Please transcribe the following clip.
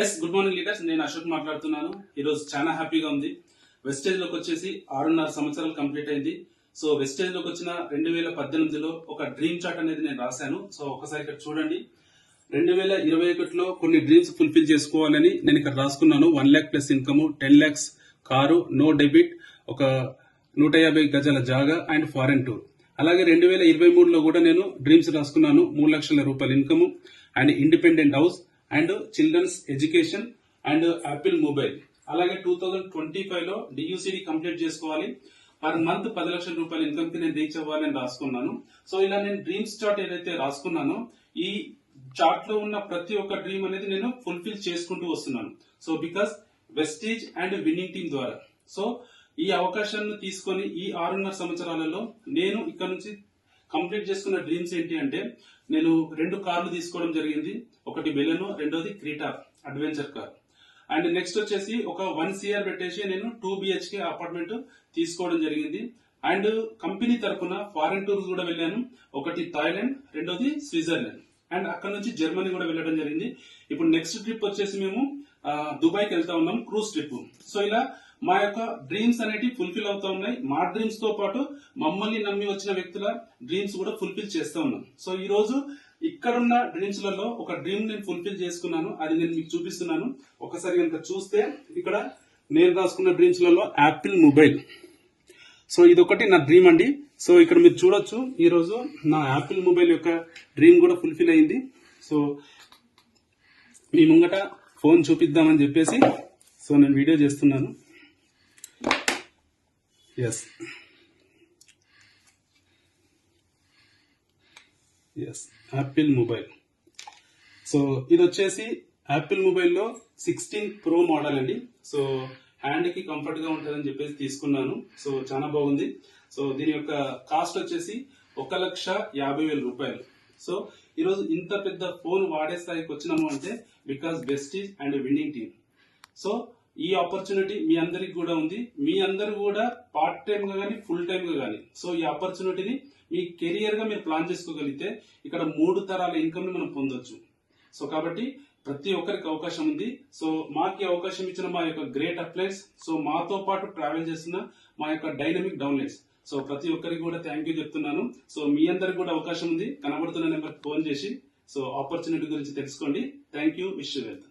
Yes good morning leaders నేను అశోక్ మాట్లాడుతున్నాను. ఈరోజు చాలా హ్యాపీగా ఉంది. వెస్టేజ్లోకి వచ్చేసి ఆరున్నర సంవత్సరాలు కంప్లీట్ అయింది. సో వెస్టేజ్లోకి వచ్చిన రెండు వేల పద్దెనిమిదిలో ఒక డ్రీమ్ చార్ట్ అనేది నేను రాశాను. సో ఒకసారి ఇక్కడ చూడండి. రెండు వేల ఇరవై ఒకటిలో కొన్ని డ్రీమ్స్ ఫుల్ఫిల్ చేసుకోవాలని నేను ఇక్కడ రాసుకున్నాను. One lakh plus income ten lakhs car no debit ఒక నూట యాభై గజాల జాగా అండ్ ఫారెన్ టూర్ అలాగే రెండు వేల ఇరవై మూడులో కూడా నేను డ్రీమ్స్ రాసుకున్నాను. మూడు లక్షల రూపాయల income and independent house and children's education and Apple mobile. అలాగే టూ థౌజండ్ ట్వంటీ ఫైవ్లో డియూసిడి కంప్లీట్ చేసుకోవాలి. పర్ మంత్ పది లక్షల రూపాయల ఇన్కమ్కి నేను రీచ్ అవ్వాలని రాసుకున్నాను. సో ఇలా నేను డ్రీమ్స్ చార్ట్ ఏదైతే రాసుకున్నానో ఈ చార్ట్లో ఉన్న ప్రతి ఒక్క డ్రీమ్ అనేది నేను ఫుల్ఫిల్ చేసుకుంటూ వస్తున్నాను. So because Vestige and winning team ద్వారా. సో ఈ అవకాశాన్ని తీసుకొని ఈ ఆరున్నర సంవత్సరాలలో నేను ఇక్కడ నుంచి కంప్లీట్ చేసుకున్న డ్రీమ్స్ ఏంటి అంటే నేను రెండు కార్లు తీసుకోవడం జరిగింది. ఒకటి బెలెను రెండోది Creta adventure car and next వచ్చేసి ఒక వన్ సిఆర్ పెట్టేసి నేను టూ బిహెచ్కే అపార్ట్మెంట్ తీసుకోవడం జరిగింది. అండ్ కంపెనీ తరఫున ఫారెన్ టూర్స్ కూడా వెళ్ళాను. ఒకటి థాయిలాండ్ రెండోది స్విట్జర్లాండ్ అండ్ అక్కడ నుంచి జర్మనీ కూడా వెళ్ళడం జరిగింది. ఇప్పుడు నెక్స్ట్ ట్రిప్ వచ్చేసి మేము దుబాయ్కి వెళ్తా ఉన్నాం క్రూజ్ ట్రిప్ సో ఇలా మా యొక్క డ్రీమ్స్ అనేటివి ఫుల్ఫిల్ అవుతా ఉన్నాయి. మా డ్రీమ్స్తో పాటు మమ్మల్ని నమ్మి వచ్చిన వ్యక్తుల డ్రీమ్స్ కూడా ఫుల్ఫిల్ చేస్తా ఉన్నాం. సో ఈ రోజు ఇక్కడున్న డ్రీమ్స్లలో ఒక డ్రీమ్ నేను ఫుల్ఫిల్ చేసుకున్నాను. అది నేను మీకు చూపిస్తున్నాను. ఒకసారి కనుక చూస్తే ఇక్కడ నేను రాసుకున్న డ్రీమ్స్లలో యాపిల్ మొబైల్ సో ఇదొకటి నా డ్రీమ్ అండి. సో ఇక్కడ మీరు చూడొచ్చు ఈ రోజు నా యాపిల్ మొబైల్ యొక్క డ్రీమ్ కూడా ఫుల్ఫిల్ అయింది. సో మీ ముంగట ఫోన్ చూపిద్దామని చెప్పేసి సో నేను వీడియో చేస్తున్నాను. Yes yes Apple mobile so ఇది వచ్చేసి యాపిల్ మొబైల్లో సిక్స్టీన్ ప్రో మోడల్ అండి. సో హ్యాండ్కి కంఫర్ట్గా ఉంటుందని చెప్పేసి తీసుకున్నాను. సో చాలా బాగుంది. సో దీని యొక్క కాస్ట్ వచ్చేసి ఒక లక్ష యాభై వేల రూపాయలు. సో ఈరోజు ఇంత పెద్ద ఫోన్ వాడే స్థాయికి వచ్చినాము అంటే because Vestige and winning team so ఈ ఆపర్చునిటీ మీ అందరికి కూడా ఉంది. మీ అందరు కూడా పార్ట్ టైమ్గా కానీ ఫుల్ టైమ్గా కానీ సో ఈ ఆపర్చునిటీని మీ కెరియర్గా మీరు ప్లాన్ చేసుకోగలిగితే ఇక్కడ మూడు తరాల ఇన్కమ్ని మనం పొందొచ్చు. సో కాబట్టి ప్రతి ఒక్కరికి అవకాశం ఉంది. సో మాకు అవకాశం ఇచ్చిన మా యొక్క గ్రేట్ అప్లైన్స్ సో మాతో పాటు ట్రావెల్ చేసిన మా యొక్క డైనమిక్ డౌన్లైన్స్ సో ప్రతి ఒక్కరికి కూడా థ్యాంక్ యూ చెప్తున్నాను. సో మీ అందరికి కూడా అవకాశం ఉంది. కనబడుతున్న నెంబర్ ఫోన్ చేసి సో ఆపర్చునిటీ గురించి తెలుసుకోండి. Thank you wish wealth